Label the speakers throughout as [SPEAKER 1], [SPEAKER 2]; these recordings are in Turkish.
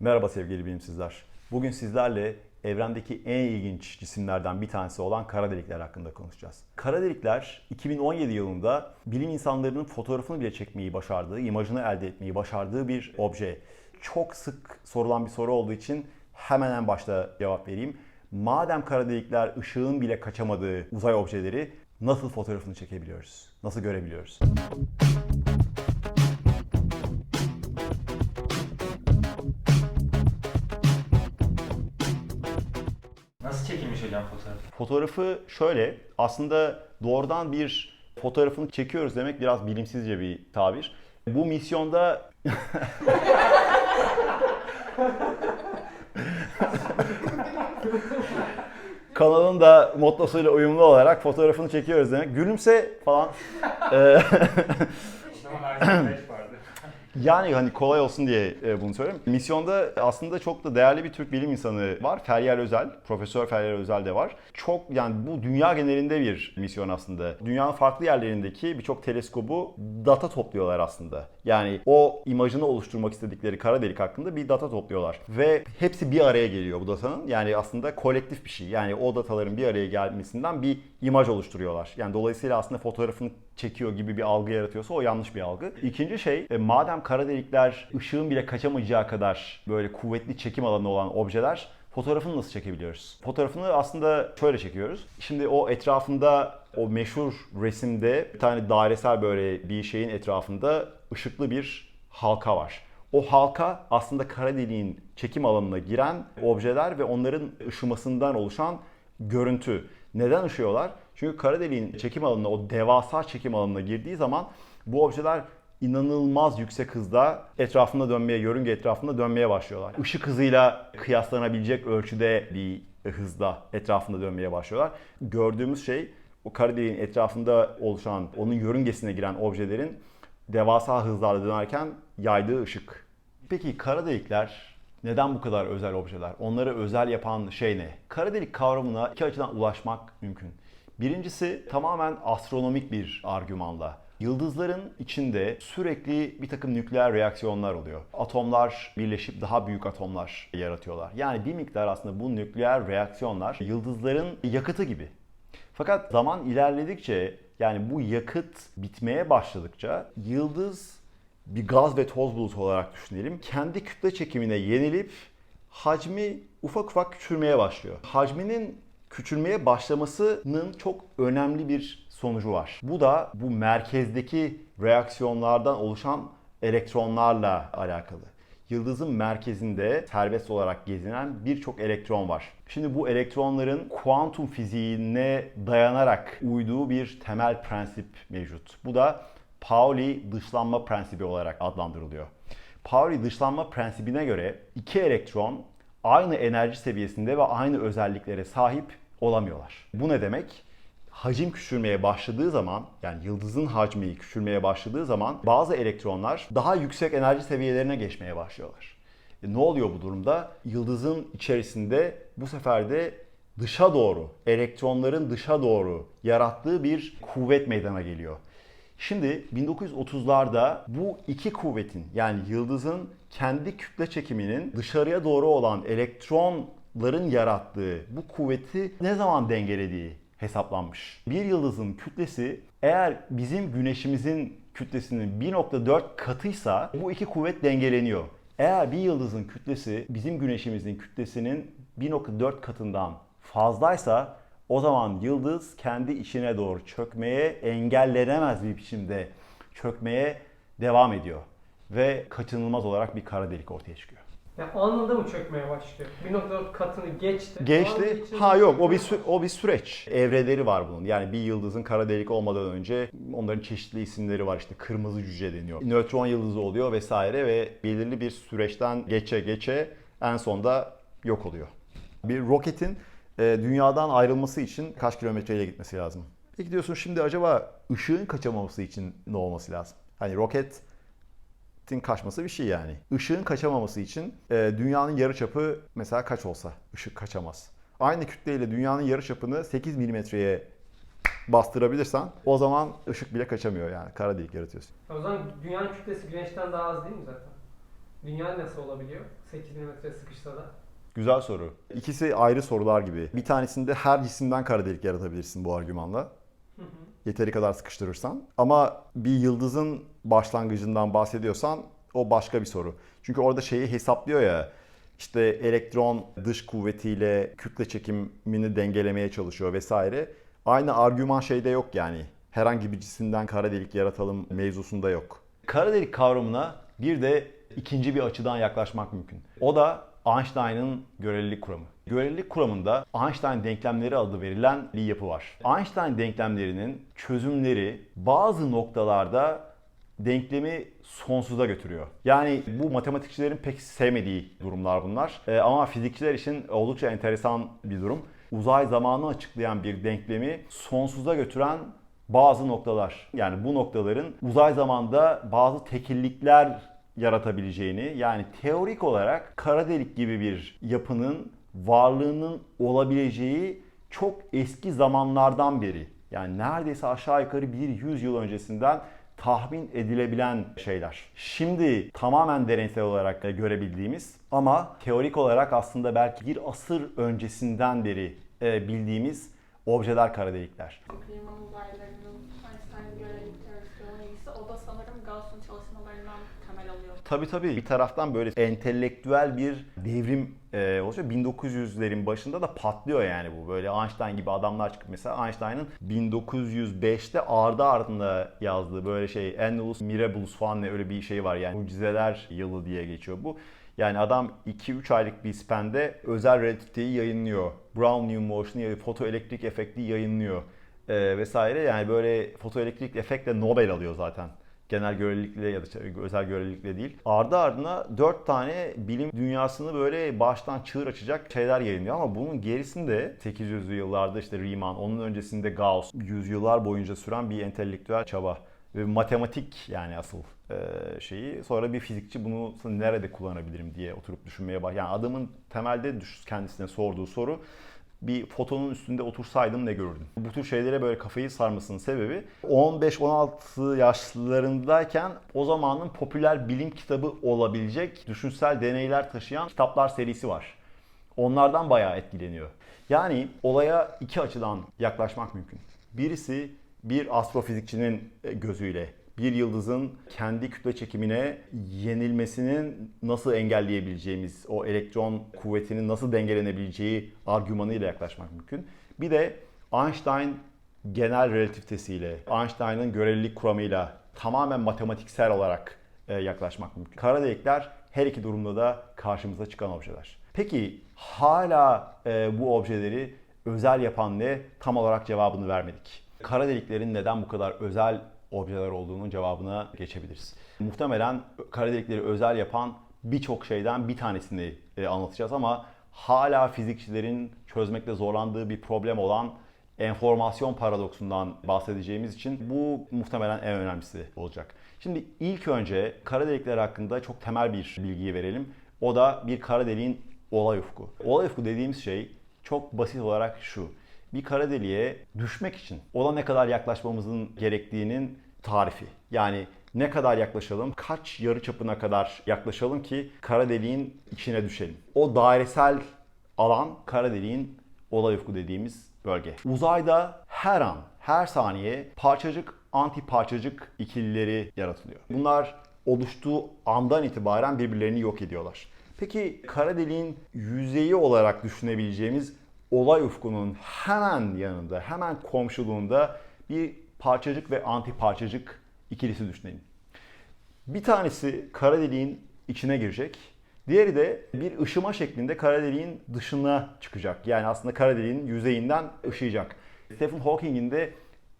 [SPEAKER 1] Merhaba sevgili bilimsizler. Bugün sizlerle evrendeki en ilginç cisimlerden bir tanesi olan kara delikler hakkında konuşacağız. Kara delikler 2017 yılında bilim insanlarının fotoğrafını bile çekmeyi başardığı, imajını elde etmeyi başardığı bir obje. Çok sık sorulan bir soru olduğu için hemen en başta cevap vereyim. Madem kara delikler ışığın bile kaçamadığı uzay objeleri nasıl fotoğrafını çekebiliyoruz? Nasıl görebiliyoruz?
[SPEAKER 2] Nasıl çekilmiş hocam fotoğraf?
[SPEAKER 1] Fotoğrafı şöyle, aslında doğrudan bir fotoğrafını çekiyoruz demek biraz bilimsizce bir tabir. Bu misyonda kanalın da mottosuyla uyumlu olarak fotoğrafını çekiyoruz demek. Gülümse falan. Yani hani kolay olsun diye e, bunu söylüyorum. Misyonda aslında çok da değerli bir Türk bilim insanı var. Feryal Özel, Profesör Feryal Özel de var. Çok yani bu dünya genelinde bir misyon aslında. Dünyanın farklı yerlerindeki birçok teleskobu data topluyorlar aslında. Yani o imajını oluşturmak istedikleri kara delik hakkında bir data topluyorlar. Ve hepsi bir araya geliyor bu datanın. Yani aslında kolektif bir şey. Yani o dataların bir araya gelmesinden bir imaj oluşturuyorlar. Yani dolayısıyla aslında fotoğrafını çekiyor gibi bir algı yaratıyorsa o yanlış bir algı. İkinci şey, e, madem kara delikler ışığın bile kaçamayacağı kadar böyle kuvvetli çekim alanı olan objeler fotoğrafını nasıl çekebiliyoruz? Fotoğrafını aslında şöyle çekiyoruz. Şimdi o etrafında o meşhur resimde bir tane dairesel böyle bir şeyin etrafında ışıklı bir halka var. O halka aslında kara deliğin çekim alanına giren objeler ve onların ışımasından oluşan görüntü. Neden ışıyorlar? Çünkü kara deliğin çekim alanına, o devasa çekim alanına girdiği zaman bu objeler inanılmaz yüksek hızda etrafında dönmeye, yörünge etrafında dönmeye başlıyorlar. Işık hızıyla kıyaslanabilecek ölçüde bir hızda etrafında dönmeye başlıyorlar. Gördüğümüz şey o kara deliğin etrafında oluşan, onun yörüngesine giren objelerin devasa hızlarla dönerken yaydığı ışık. Peki kara delikler neden bu kadar özel objeler? Onları özel yapan şey ne? Kara delik kavramına iki açıdan ulaşmak mümkün. Birincisi tamamen astronomik bir argümanla. Yıldızların içinde sürekli bir takım nükleer reaksiyonlar oluyor. Atomlar birleşip daha büyük atomlar yaratıyorlar. Yani bir miktar aslında bu nükleer reaksiyonlar yıldızların yakıtı gibi. Fakat zaman ilerledikçe yani bu yakıt bitmeye başladıkça yıldız bir gaz ve toz bulutu olarak düşünelim. Kendi kütle çekimine yenilip hacmi ufak ufak küçülmeye başlıyor. Hacminin küçülmeye başlamasının çok önemli bir sonucu var. Bu da bu merkezdeki reaksiyonlardan oluşan elektronlarla alakalı. Yıldızın merkezinde serbest olarak gezinen birçok elektron var. Şimdi bu elektronların kuantum fiziğine dayanarak uyduğu bir temel prensip mevcut. Bu da Pauli dışlanma prensibi olarak adlandırılıyor. Pauli dışlanma prensibine göre iki elektron aynı enerji seviyesinde ve aynı özelliklere sahip olamıyorlar. Bu ne demek? Hacim küçülmeye başladığı zaman yani yıldızın hacmi küçülmeye başladığı zaman bazı elektronlar daha yüksek enerji seviyelerine geçmeye başlıyorlar. E ne oluyor bu durumda? Yıldızın içerisinde bu sefer de dışa doğru, elektronların dışa doğru yarattığı bir kuvvet meydana geliyor. Şimdi 1930'larda bu iki kuvvetin yani yıldızın kendi kütle çekiminin dışarıya doğru olan elektronların yarattığı bu kuvveti ne zaman dengelediği hesaplanmış. Bir yıldızın kütlesi eğer bizim güneşimizin kütlesinin 1.4 katıysa bu iki kuvvet dengeleniyor. Eğer bir yıldızın kütlesi bizim güneşimizin kütlesinin 1.4 katından fazlaysa o zaman yıldız kendi içine doğru çökmeye engellenemez bir biçimde çökmeye devam ediyor. Ve kaçınılmaz olarak bir kara delik ortaya çıkıyor.
[SPEAKER 3] Ya anında mı çökmeye başlıyor? 1.4 katını geçti.
[SPEAKER 1] Geçti. Ha yok o bir sü- o bir süreç. Evreleri var bunun. Yani bir yıldızın kara delik olmadan önce onların çeşitli isimleri var. İşte kırmızı cüce deniyor. Nötron yıldızı oluyor vesaire ve belirli bir süreçten geçe geçe en sonda yok oluyor. Bir roketin dünyadan ayrılması için kaç kilometreyle gitmesi lazım? Peki diyorsun şimdi acaba ışığın kaçamaması için ne olması lazım? Hani roket Işığın kaçması bir şey yani. Işığın kaçamaması için e, dünyanın yarıçapı mesela kaç olsa ışık kaçamaz. Aynı kütleyle dünyanın yarıçapını 8 milimetreye bastırabilirsen o zaman ışık bile kaçamıyor yani. Kara delik yaratıyorsun.
[SPEAKER 3] O zaman dünyanın kütlesi güneşten daha az değil mi zaten? Dünya nasıl olabiliyor? 8 mm sıkışsa da.
[SPEAKER 1] Güzel soru. İkisi ayrı sorular gibi. Bir tanesinde her cisimden kara delik yaratabilirsin bu argümanla. Yeteri kadar sıkıştırırsan. Ama bir yıldızın başlangıcından bahsediyorsan o başka bir soru. Çünkü orada şeyi hesaplıyor ya işte elektron dış kuvvetiyle kütle çekimini dengelemeye çalışıyor vesaire. Aynı argüman şeyde yok yani. Herhangi bir cisimden kara delik yaratalım mevzusunda yok. Kara delik kavramına bir de ikinci bir açıdan yaklaşmak mümkün. O da Einstein'ın görelilik kuramı. Görelilik kuramında Einstein denklemleri adı verilen bir yapı var. Einstein denklemlerinin çözümleri bazı noktalarda denklemi sonsuza götürüyor. Yani bu matematikçilerin pek sevmediği durumlar bunlar. Ee, ama fizikçiler için oldukça enteresan bir durum. Uzay zamanı açıklayan bir denklemi sonsuza götüren bazı noktalar. Yani bu noktaların uzay zamanda bazı tekillikler yaratabileceğini yani teorik olarak kara delik gibi bir yapının varlığının olabileceği çok eski zamanlardan beri yani neredeyse aşağı yukarı bir 100 yıl öncesinden tahmin edilebilen şeyler. Şimdi tamamen deneysel olarak görebildiğimiz ama teorik olarak aslında belki bir asır öncesinden beri e, bildiğimiz objeler kara delikler.
[SPEAKER 4] Riemann uzaylarının Einstein görelilik teorisiyle ilgisi o da sanırım Gauss'un.
[SPEAKER 1] Tabii tabii. Bir taraftan böyle entelektüel bir devrim e, oluşuyor. 1900'lerin başında da patlıyor yani bu. Böyle Einstein gibi adamlar çıkıp mesela Einstein'ın 1905'te ardı ardında yazdığı böyle şey Annulus Mirabilis falan ne öyle bir şey var yani mucizeler yılı diye geçiyor bu. Yani adam 2-3 aylık bir spende özel relativiteyi yayınlıyor. Brown New yayınlıyor. Fotoelektrik efekti yayınlıyor. e, vesaire. Yani böyle fotoelektrik efektle Nobel alıyor zaten genel görelilikle ya da özel görelilikle değil. Ardı ardına dört tane bilim dünyasını böyle baştan çığır açacak şeyler yayınlıyor ama bunun gerisinde 800'lü yıllarda işte Riemann, onun öncesinde Gauss, yüzyıllar boyunca süren bir entelektüel çaba ve matematik yani asıl e, şeyi. Sonra bir fizikçi bunu nerede kullanabilirim diye oturup düşünmeye bak. Yani adamın temelde kendisine sorduğu soru bir fotonun üstünde otursaydım ne görürdüm? Bu tür şeylere böyle kafayı sarmasının sebebi 15-16 yaşlarındayken o zamanın popüler bilim kitabı olabilecek düşünsel deneyler taşıyan kitaplar serisi var. Onlardan bayağı etkileniyor. Yani olaya iki açıdan yaklaşmak mümkün. Birisi bir astrofizikçinin e, gözüyle bir yıldızın kendi kütle çekimine yenilmesinin nasıl engelleyebileceğimiz, o elektron kuvvetinin nasıl dengelenebileceği argümanıyla yaklaşmak mümkün. Bir de Einstein genel relativitesiyle, Einstein'ın görelilik kuramıyla tamamen matematiksel olarak e, yaklaşmak mümkün. Kara delikler her iki durumda da karşımıza çıkan objeler. Peki hala e, bu objeleri özel yapan ne? Tam olarak cevabını vermedik. Kara deliklerin neden bu kadar özel objeler olduğunun cevabına geçebiliriz. Muhtemelen kara delikleri özel yapan birçok şeyden bir tanesini e, anlatacağız ama hala fizikçilerin çözmekte zorlandığı bir problem olan enformasyon paradoksundan bahsedeceğimiz için bu muhtemelen en önemlisi olacak. Şimdi ilk önce kara delikler hakkında çok temel bir bilgiyi verelim. O da bir kara deliğin olay ufku. Olay ufku dediğimiz şey çok basit olarak şu. Bir kara deliğe düşmek için ona ne kadar yaklaşmamızın gerektiğinin tarifi. Yani ne kadar yaklaşalım, kaç yarı çapına kadar yaklaşalım ki kara deliğin içine düşelim. O dairesel alan kara deliğin olay ufku dediğimiz bölge. Uzayda her an, her saniye parçacık, anti parçacık ikilileri yaratılıyor. Bunlar oluştuğu andan itibaren birbirlerini yok ediyorlar. Peki kara deliğin yüzeyi olarak düşünebileceğimiz olay ufkunun hemen yanında, hemen komşuluğunda bir parçacık ve anti parçacık ikilisi düşünelim. Bir tanesi kara deliğin içine girecek. Diğeri de bir ışıma şeklinde kara deliğin dışına çıkacak. Yani aslında kara deliğin yüzeyinden ışıyacak. Stephen Hawking'in de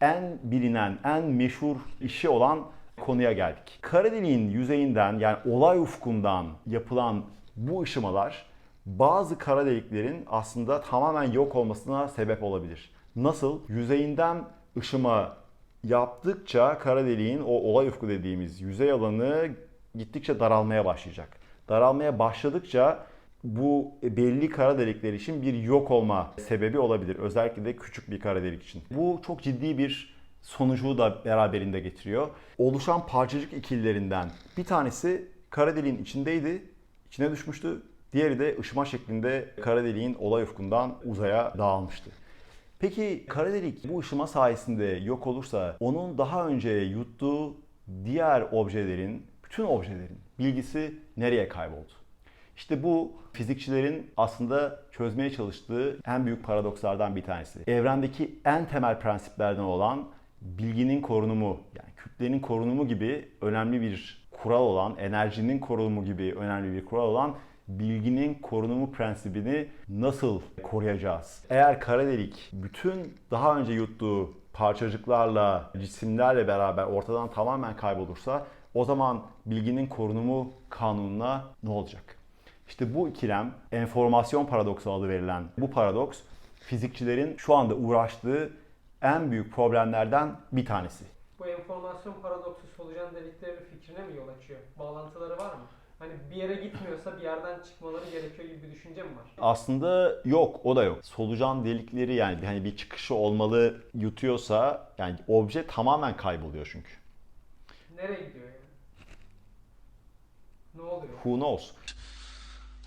[SPEAKER 1] en bilinen, en meşhur işi olan konuya geldik. Kara deliğin yüzeyinden yani olay ufkundan yapılan bu ışımalar bazı kara deliklerin aslında tamamen yok olmasına sebep olabilir. Nasıl? Yüzeyinden ışıma yaptıkça kara deliğin o olay ufku dediğimiz yüzey alanı gittikçe daralmaya başlayacak. Daralmaya başladıkça bu belli kara delikler için bir yok olma sebebi olabilir. Özellikle de küçük bir kara delik için. Bu çok ciddi bir sonucu da beraberinde getiriyor. Oluşan parçacık ikililerinden bir tanesi kara deliğin içindeydi. içine düşmüştü. Diğeri de ışıma şeklinde kara deliğin olay ufkundan uzaya dağılmıştı. Peki kara delik bu ışıma sayesinde yok olursa onun daha önce yuttuğu diğer objelerin, bütün objelerin bilgisi nereye kayboldu? İşte bu fizikçilerin aslında çözmeye çalıştığı en büyük paradokslardan bir tanesi. Evrendeki en temel prensiplerden olan bilginin korunumu, yani kütlenin korunumu gibi önemli bir kural olan, enerjinin korunumu gibi önemli bir kural olan bilginin korunumu prensibini nasıl koruyacağız? Eğer kara delik bütün daha önce yuttuğu parçacıklarla, cisimlerle beraber ortadan tamamen kaybolursa o zaman bilginin korunumu kanununa ne olacak? İşte bu ikilem enformasyon paradoksu adı verilen bu paradoks fizikçilerin şu anda uğraştığı en büyük problemlerden bir tanesi.
[SPEAKER 3] Bu enformasyon paradoksu solucan delikleri fikrine mi yol açıyor? Bağlantıları var mı? Hani bir yere gitmiyorsa bir yerden çıkmaları gerekiyor gibi bir düşünce mi var?
[SPEAKER 1] Aslında yok, o da yok. Solucan delikleri yani hani bir çıkışı olmalı yutuyorsa yani obje tamamen kayboluyor çünkü.
[SPEAKER 3] Nereye gidiyor yani? Ne oluyor?
[SPEAKER 1] Who knows?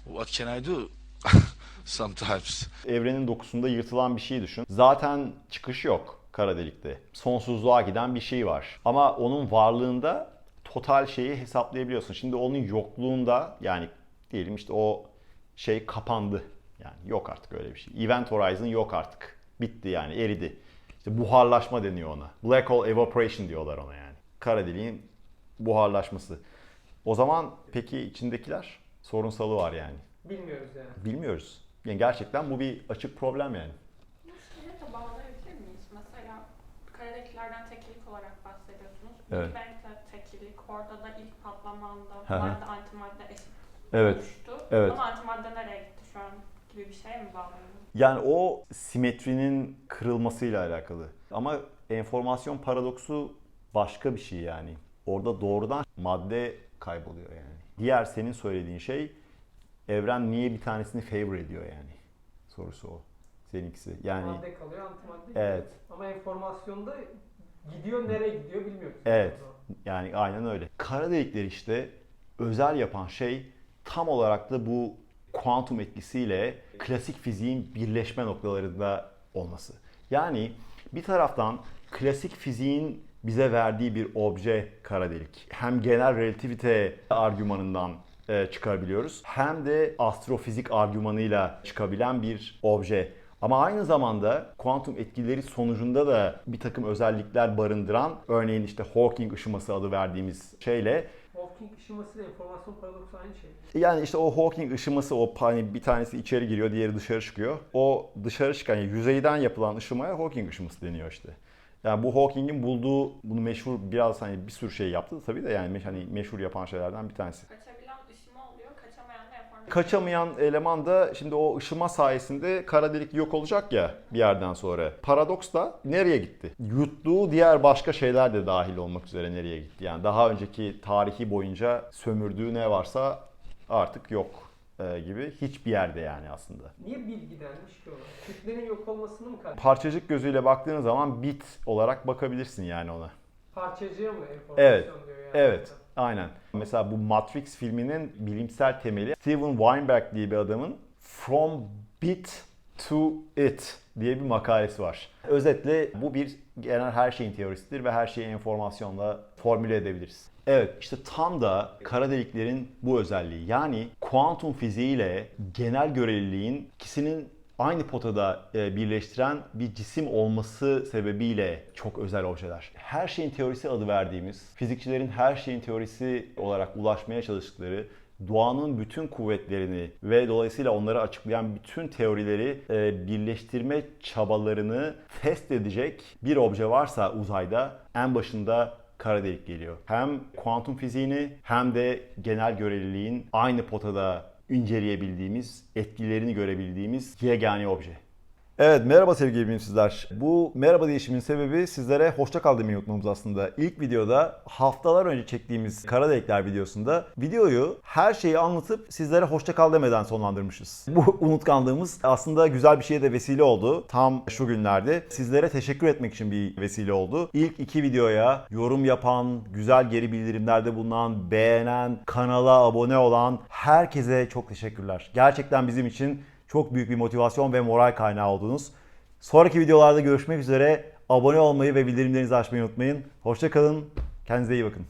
[SPEAKER 5] What can I do? Sometimes.
[SPEAKER 1] Evrenin dokusunda yırtılan bir şey düşün. Zaten çıkış yok kara delikte. Sonsuzluğa giden bir şey var. Ama onun varlığında total şeyi hesaplayabiliyorsun. Şimdi onun yokluğunda yani diyelim işte o şey kapandı. Yani yok artık öyle bir şey. Event Horizon yok artık. Bitti yani eridi. İşte buharlaşma deniyor ona. Black hole evaporation diyorlar ona yani. Kara deliğin buharlaşması. O zaman peki içindekiler? Sorunsalı var yani.
[SPEAKER 3] Bilmiyoruz yani.
[SPEAKER 1] Bilmiyoruz. Yani gerçekten bu bir açık problem yani.
[SPEAKER 4] Bu şeye de bağlayabilir miyiz? Mesela karadekilerden tekillik olarak bahsediyorsunuz.
[SPEAKER 1] Evet.
[SPEAKER 4] Big Bang'de tekillik, orada da ilk patlamanda
[SPEAKER 1] Hı hı.
[SPEAKER 4] Madde antimadde eşit
[SPEAKER 1] Evet.
[SPEAKER 4] oluştu.
[SPEAKER 1] evet.
[SPEAKER 4] Ama antimadde nereye gitti şu an gibi bir şeye mi bağlanıyor?
[SPEAKER 1] Yani o simetrinin kırılmasıyla alakalı. Ama enformasyon paradoksu başka bir şey yani. Orada doğrudan madde kayboluyor yani. Diğer senin söylediğin şey evren niye bir tanesini favor ediyor yani. Sorusu o. Seninkisi. Yani
[SPEAKER 3] Madde kalıyor, antimadde gidiyor.
[SPEAKER 1] evet.
[SPEAKER 3] Ama enformasyonda gidiyor, nereye gidiyor bilmiyoruz.
[SPEAKER 1] Evet. Yani aynen öyle. Kara delikleri işte özel yapan şey tam olarak da bu kuantum etkisiyle klasik fiziğin birleşme noktalarında olması. Yani bir taraftan klasik fiziğin bize verdiği bir obje kara delik. Hem genel relativite argümanından e, çıkarabiliyoruz hem de astrofizik argümanıyla çıkabilen bir obje. Ama aynı zamanda kuantum etkileri sonucunda da bir takım özellikler barındıran, örneğin işte Hawking ışıması adı verdiğimiz şeyle
[SPEAKER 3] Hawking ışıması ile enformasyon paradoksu aynı şey.
[SPEAKER 1] yani işte o Hawking ışıması o hani bir tanesi içeri giriyor, diğeri dışarı çıkıyor. O dışarı çıkan yani yüzeyden yapılan ışımaya Hawking ışıması deniyor işte. Yani bu Hawking'in bulduğu bunu meşhur biraz hani bir sürü şey yaptı tabii de yani hani meşhur yapan şeylerden bir tanesi.
[SPEAKER 4] Oluyor,
[SPEAKER 1] kaçamayan eleman da şimdi o ışıma sayesinde kara delik yok olacak ya bir yerden sonra. Paradoks da nereye gitti? Yuttuğu diğer başka şeyler de dahil olmak üzere nereye gitti? Yani daha önceki tarihi boyunca sömürdüğü ne varsa artık yok e, gibi hiçbir yerde yani aslında.
[SPEAKER 3] Niye bilgi denmiş ki ona? Kütlenin yok olmasını mı kastetmiş?
[SPEAKER 1] Parçacık gözüyle baktığın zaman bit olarak bakabilirsin yani ona.
[SPEAKER 3] Parçacığa mı enformasyon
[SPEAKER 1] Evet,
[SPEAKER 3] diyor yani?
[SPEAKER 1] Evet, aynen. Mesela bu Matrix filminin bilimsel temeli Steven Weinberg diye bir adamın From Bit to It diye bir makalesi var. Özetle bu bir genel her şeyin teorisidir ve her şeyi enformasyonla formüle edebiliriz. Evet işte tam da kara deliklerin bu özelliği. Yani kuantum fiziğiyle genel göreliliğin ikisinin aynı potada e, birleştiren bir cisim olması sebebiyle çok özel objeler. Her şeyin teorisi adı verdiğimiz, fizikçilerin her şeyin teorisi olarak ulaşmaya çalıştıkları doğanın bütün kuvvetlerini ve dolayısıyla onları açıklayan bütün teorileri e, birleştirme çabalarını test edecek bir obje varsa uzayda en başında kara delik geliyor. Hem kuantum fiziğini hem de genel göreliliğin aynı potada inceleyebildiğimiz, etkilerini görebildiğimiz yegane obje. Evet merhaba sevgili bilimsizler. Bu merhaba değişimin sebebi sizlere hoşça kal demeyi unutmamız aslında. İlk videoda haftalar önce çektiğimiz kara delikler videosunda videoyu her şeyi anlatıp sizlere hoşça kal demeden sonlandırmışız. Bu unutkanlığımız aslında güzel bir şeye de vesile oldu. Tam şu günlerde sizlere teşekkür etmek için bir vesile oldu. İlk iki videoya yorum yapan, güzel geri bildirimlerde bulunan, beğenen, kanala abone olan herkese çok teşekkürler. Gerçekten bizim için çok büyük bir motivasyon ve moral kaynağı oldunuz. Sonraki videolarda görüşmek üzere. Abone olmayı ve bildirimlerinizi açmayı unutmayın. Hoşça kalın. Kendinize iyi bakın.